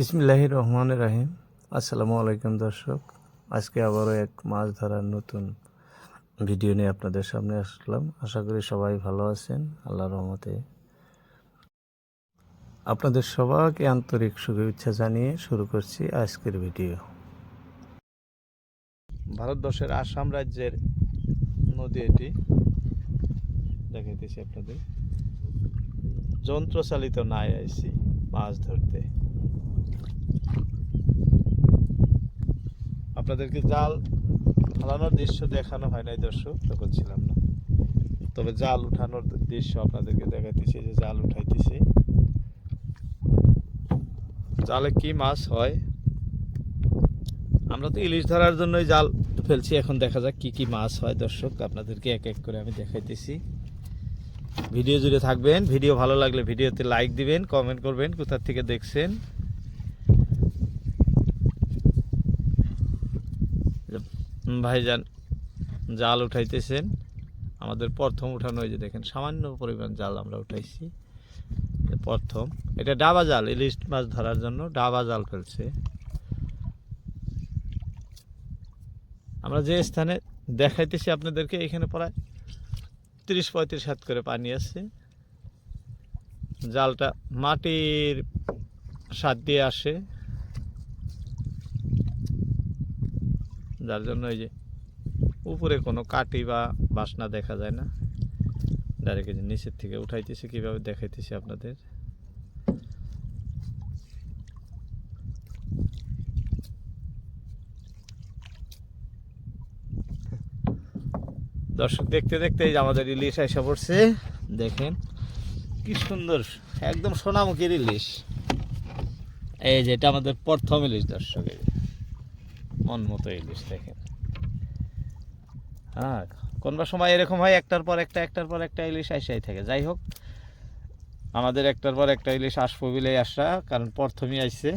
বিসমিল্লাহ রহমান রাহিম আসসালামু আলাইকুম দর্শক, আজকে আবারও এক মাছ ধরার নতুন ভিডিও নিয়ে আপনাদের সামনে আসলাম। আশা করি সবাই ভালো আছেন, আল্লাহ রহমতে। আপনাদের সবাইকে আন্তরিক শুভেচ্ছা জানিয়ে শুরু করছি আজকের ভিডিও। ভারতবর্ষের আসাম রাজ্যের নদী এটি। দেখাইতেছি আপনাদের। যন্ত্রচালিত নাই আইসি মাছ ধরতে। আপনাদেরকে জাল ফালানোর দৃশ্য দেখানো হয় নাই দর্শক, তখন ছিলাম না। তবে জাল উঠানোর দৃশ্য আপনাদেরকে দেখাইতেছি যে জাল উঠাইতেছি। জালে কি মাছ হয়? আমরা তো ইলিশ ধরার জন্যই জাল ফেলছি, এখন দেখা যাক কি কি মাছ হয় দর্শক, আপনাদেরকে এক এক করে আমি দেখাইতেছি। ভিডিও জুড়ে থাকবেন, ভিডিও ভালো লাগলে ভিডিওতে লাইক দিবেন, কমেন্ট করবেন, কোথা থেকে দেখছেন। ভাইজান, জাল উঠাইতেছেন। আমাদের প্রথম উঠানো হয়েছে দেখেন, সামান্য পরিমাণ জাল আমরা উঠাইছি। প্রথম। এটা ডাবা জাল ইলিশ মাছ ধরার জন্য ডাবা জাল ফেলছে। আমরা যে স্থানে দেখাইতেছি আপনাদেরকে, এখানে প্রায় তিরিশ পঁয়ত্রিশ হাত করে পানি আছে। জালটা মাটির স্বাদ দিয়ে আসে। যার জন্য এই যে উপরে কোনো কাটি বা বাসনা দেখা যায় না। ডাইরেক্ট যে নিচের থেকে উঠাইতেছি, কীভাবে দেখাইতেছি আপনাদের? দর্শক, দেখতে দেখতে এই যে আমাদের ইলিশ এসে পড়ছে। দেখেন কি সুন্দর, একদম সোনামুখীর ইলিশ এই যে এটা আমাদের প্রথম ইলিশ দর্শক। মন মতো ইলিশ দেখেন। হ্যাঁ কোনবা সময় এরকম হয়, একটার পর একটা, একটার পর একটা ইলিশ আইসাই থাকে। যাই হোক, আমাদের একটার পর একটা ইলিশ আসব বলেই আসা, কারণ প্রথমই আইছে।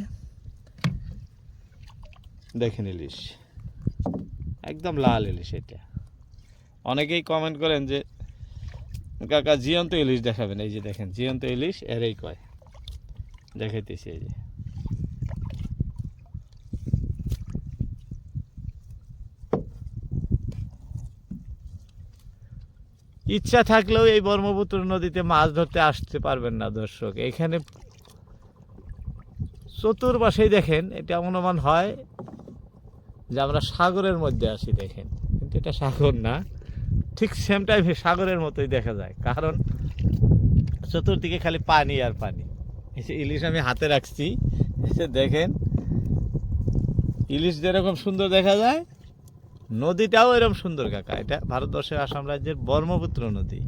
দেখেন ইলিশ একদম লাল ইলিশ এটা। অনেকেই কমেন্ট করেন যে, কাকা, জিয়ন্ত ইলিশ দেখাবেন। এই যে দেখেন, জিয়ন্ত ইলিশ এরই কয়। দেখাইতেছি এই যে। ইচ্ছা থাকলেও এই ব্রহ্মপুত্র নদীতে মাছ ধরতে আসতে পারবেন না দর্শক। এখানে চতুর্পাশেই দেখেন, এটা অনুমান হয় যে আমরা সাগরের মধ্যে আছি, দেখেন। কিন্তু এটা সাগর না। ঠিক সেম টাইমে সাগরের মতোই দেখা যায়। কারণ চতুর্দিকে খালি পানি আর পানি। এসে ইলিশ আমি হাতে রাখছি। এসে দেখেন, ইলিশ যেরকম সুন্দর দেখা যায় নদীটাও এরকম সুন্দর, কাকা। এটা ভারতবর্ষের আসাম রাজ্যের ব্রহ্মপুত্র নদী।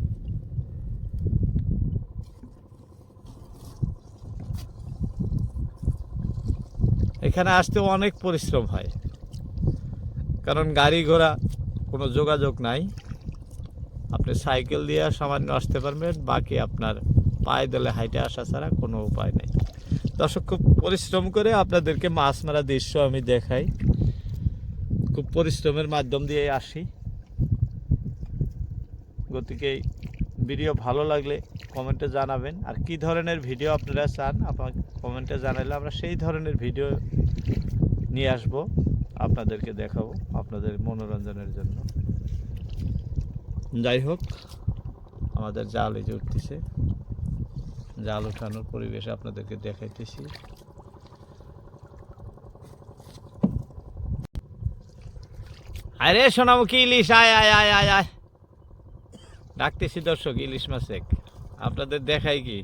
এখানে আসতে অনেক পরিশ্রম হয়। কারণ গাড়ি ঘোড়া, কোনো যোগাযোগ নাই। আপনি সাইকেল দিয়ে সামান্য আসতে পারবেন, বাকি আপনার পায়ে দলে হাইটে আসা ছাড়া কোনো উপায় নেই। দর্শক, খুব পরিশ্রম করে আপনাদেরকে মাছ মারা দৃশ্য আমি দেখাই। খুব পরিশ্রমের মাধ্যম দিয়ে আসি। গতিকে ভিডিও ভালো লাগলে কমেন্টে জানাবেন। আর কি ধরনের ভিডিও আপনারা চান আপনাকে কমেন্টে জানালে আমরা সেই ধরনের ভিডিও নিয়ে আসব, আপনাদেরকে দেখাবো আপনাদের মনোরঞ্জনের জন্য। যাই হোক, আমাদের জাল এই যে উঠতেছে। জাল উঠানোর পরিবেশ আপনাদেরকে দেখাইতেছি। আরে সোনামুখী, ইলিশ, আয় আয় আয় আয় আয়। ডাকতেছি দর্শক, ইলিশ মাছ এক। আপনাদের দেখাই কি?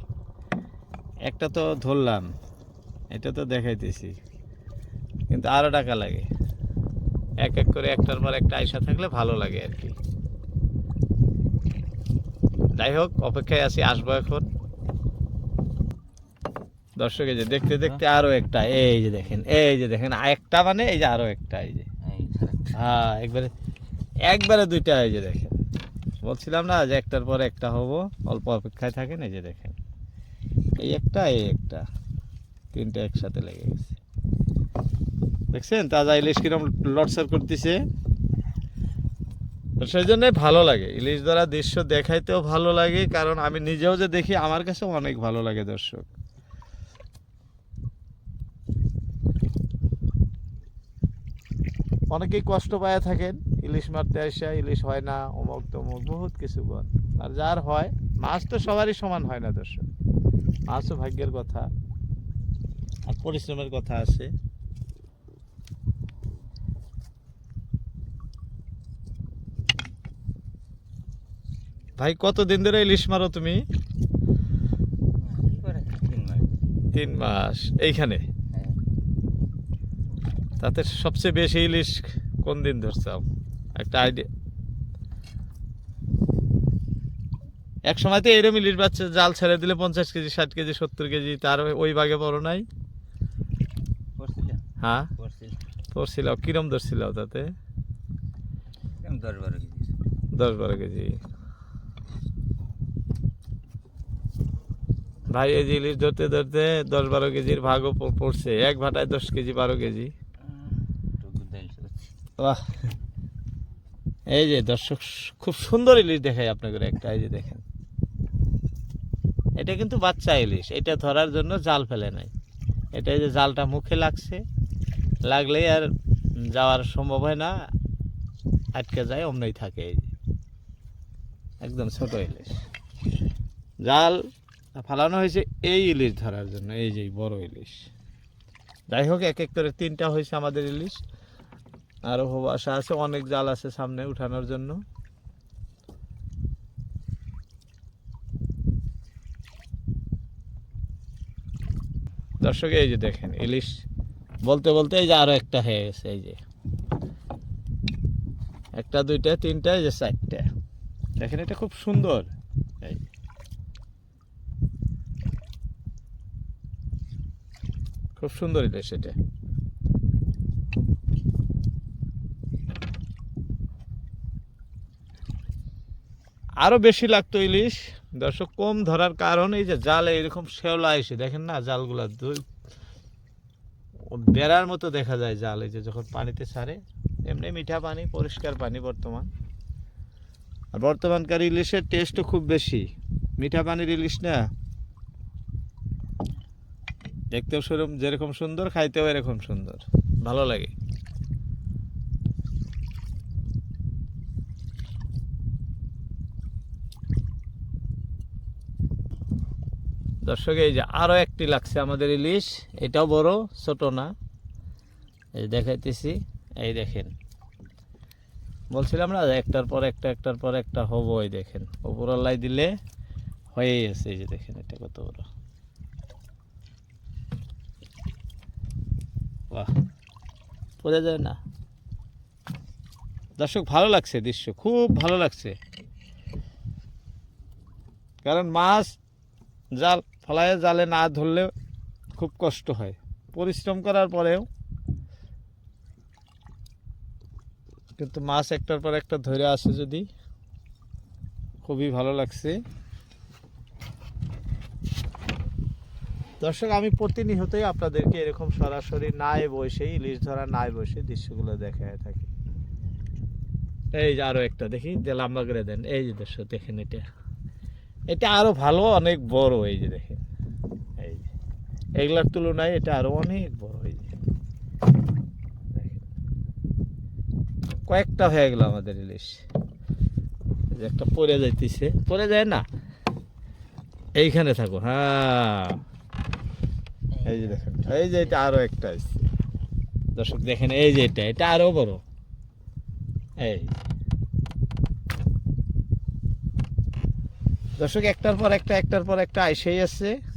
একটা তো ধরলাম, এটা তো দেখাইতেছি। কিন্তু আরও টাকা লাগে। এক এক করে একটার পর একটা আয়সা থাকলে ভালো লাগে আর কি। যাই হোক, অপেক্ষায় আছি, আসব এখন। দর্শক, এই যে দেখতে দেখতে আরও একটা, এই যে দেখেন, এই যে দেখেন একটা মানে এই যে আরও একটা, এই যে। হ্যাঁ একবারে একবারে দুইটা এই যে দেখেন। বলছিলাম না যে একটার পর একটা হব, অল্প অপেক্ষায় থাকেন, এই যে দেখেন। এই একটা এই একটা, তিনটা একসাথে লেগে গেছে। দেখছেন? তাজা ইলিশ কিরম লটসার করতেছে। সেই জন্যই ভালো লাগে। ইলিশ ধরা দৃশ্য দেখাইতেও ভালো লাগে, কারণ আমি নিজেও যে দেখি, আমার কাছেও অনেক ভালো লাগে দর্শক। অনেকেই কষ্ট পায় থাকেন ইলিশ মারতে আসা ইলিশ হয় না অমুক তমুক বহুত কিছু বল। আর যার হয় মাছ তো সবারই সমান হয় না দর্শক। মাছও ভাগ্যের কথা আর পরিশ্রমের কথা আছে। ভাই কতদিন ধরে ইলিশ মারো তুমি? তিন মাস। এইখানে? তাতে সবচেয়ে বেশি ইলিশ কোন দিন ধরছাও একটা আইডিয়া এক সময় তো এরম ইলিশ বাচ্চা জাল ছেড়ে দিলে পঞ্চাশ কেজি ষাট কেজি সত্তর কেজি তার ওই ভাগে বড় নাই? হ্যাঁ? পড়ছিল। কিরম ধরছিল তাতে? দশ বারো কেজি? দশ বারো কেজি। ভাই এই যে ইলিশ ধরতে ধরতে দশ বারো কেজির ভাগও পড়ছে। এক ভাটায় দশ কেজি বারো কেজি। এই যে দর্শক, খুব সুন্দর ইলিশ দেখায় আপনাকে একটা, এই যে দেখেন। এটা কিন্তু বাচ্চা ইলিশ, এটা ধরার জন্য জাল ফেলে নাই। এটা যে জালটা মুখে লাগছে, লাগলেই আর যাওয়ার সম্ভব হয় না, আটকে যায়, অমনই থাকে এই একদম ছোট ইলিশ। জাল ফালানো হয়েছে এই ইলিশ ধরার জন্য, এই যে বড় ইলিশ। যাই হোক, এক এক করে তিনটা হয়েছে আমাদের ইলিশ। আরও আশা আছে, অনেক জাল আছে সামনে উঠানোর জন্য। দর্শক, এই যে দেখেন, ইলিশ বলতে বলতে এই যে আরও একটা হয়ে গেছে, এই যে। একটা, দুইটা, তিনটা, এই যে চারটা। দেখেন, এটা খুব সুন্দর। খুব সুন্দর ইলিশ এটা। আরও বেশি লাগতো ইলিশ। দর্শক, কম ধরার কারণ এই যে জালে এরকম শেওলা এসে, দেখেন না জালগুলা দুই বেড়ার মতো দেখা যায় জাল, এই যে যখন পানিতে ছাড়ে, এমনি মিঠা পানি, পরিষ্কার পানি বর্তমান। আর বর্তমানকার ইলিশের টেস্টও খুব বেশি। মিঠা পানির ইলিশ না, দেখতেও সেরকম যেরকম সুন্দর, খাইতেও এরকম সুন্দর। ভালো লাগে। দর্শক, এই যে আরও একটি লাগছে আমাদের ইলিশ। এটাও বড়, ছোট না। এই দেখাইতেছি, এই দেখেন। বলছিলাম না একটার পর একটা, একটার পর একটা হব, এই দেখেন। উপরাল্লাই দিলে হয়েই আছে, এই যে দেখেন এটা কত বড়। বাহ, বোঝা যায় না। দর্শক, ভালো লাগছে দৃশ্য, খুব ভালো লাগছে। কারণ মাছ, জাল ফলায় জালে না ধরলে খুব কষ্ট হয়। পরিশ্রম করার পরেও কিন্তু মাছ একটার পর একটা ধরে আসে যদি, খুবই ভালো লাগছে। দর্শক, আমি প্রতিনিয়তই আপনাদেরকে এরকম সরাসরি নাই বসে, ইলিশ ধরা নাই বসে দৃশ্যগুলো দেখায় থাকি। এই যে আরও একটা দেখি যে লম্বা করে দেন। এই যে দর্শক, দেখেন এটা। এটা আরও ভালো, অনেক বড়, এই যে দেখেন। এগুলার তুলনায় এটা আরও অনেক বড় হয়ে যায়। কয়েকটা হয়ে গেল আমাদের ইলিশ। একটা পরে যাইতেছে। পরে যায় না? এইখানে থাকো হ্যাঁ। এই যে দেখেন, এই যে এটা আরও একটা আছে। দর্শক, দেখেন, এই যে এটা এটা আরও বড়। এই। দর্শক, একটার পর একটা, একটার পর একটা আইসেই আছে।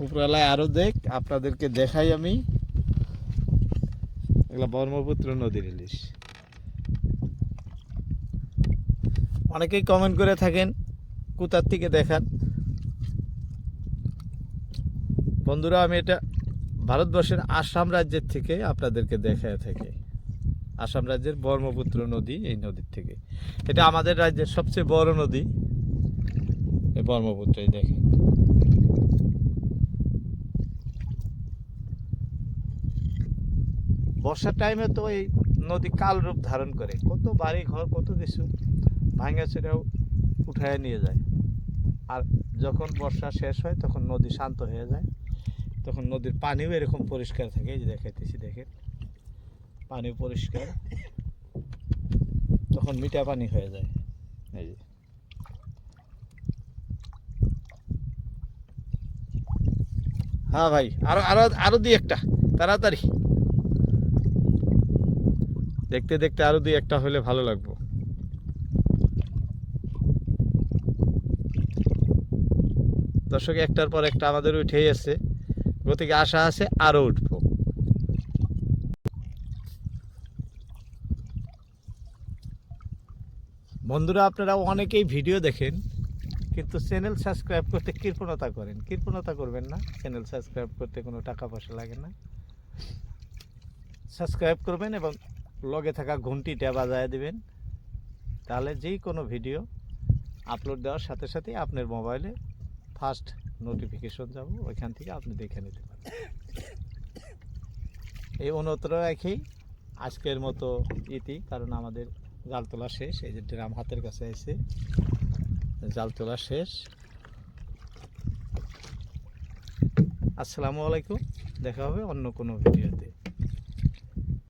উপরালায় আরও দেখ আপনাদেরকে দেখাই আমি। এগুলা ব্রহ্মপুত্র নদীর ইলিশ। অনেকেই কমেন্ট করে থাকেন কোথার থেকে দেখান। বন্ধুরা আমি এটা ভারতবর্ষের আসাম রাজ্যের থেকে আপনাদেরকে দেখায় থাকি। আসাম রাজ্যের ব্রহ্মপুত্র নদী এই নদীর থেকে। এটা আমাদের রাজ্যের সবচেয়ে বড় নদী। এই ব্রহ্মপুত্রই দেখেন। বর্ষার টাইমে তো এই নদী কাল রূপ ধারণ করে। কত বাড়ি ঘর, কত কিছু ভাঙা ছেড়েও উঠায় নিয়ে যায়। আর যখন বর্ষা শেষ হয়, তখন নদী শান্ত হয়ে যায়। তখন নদীর পানিও এরকম পরিষ্কার থাকে, এই যে দেখাইতেছি, দেখেন। পানি পরিষ্কার। তখন মিঠা পানি হয়ে যায়। এই যে। হ্যাঁ ভাই, আরও আরও আরও দুই একটা। তাড়াতাড়ি। দেখতে দেখতে আরও দুই একটা হলে ভালো লাগবো। দর্শক, একটার পর একটা আমাদের উঠেই আছে গতিকে আশা আছে আরও উঠবো। বন্ধুরা, আপনারা অনেকেই ভিডিও দেখেন, কিন্তু চ্যানেল সাবস্ক্রাইব করতে কৃপণতা করেন। কৃপণতা করবেন না। চ্যানেল সাবস্ক্রাইব করতে কোনো টাকা পয়সা লাগে না। সাবস্ক্রাইব করবেন এবং লগে থাকা ঘন্টিটা বাজায় দিবেন। তাহলে যেই কোনো ভিডিও আপলোড দেওয়ার সাথে সাথেই আপনার মোবাইলে ফার্স্ট নোটিফিকেশন যাব, ওইখান থেকে আপনি দেখে নিতে পারেন এই অনুরোধ রেখেই আজকের মতো ইতি, কারণ আমাদের জাল তোলা শেষ, এই যে ড্রাম হাতের কাছে এসে জাল তোলা শেষ। আসসালামু আলাইকুম, দেখা হবে অন্য কোনো ভিডিওতে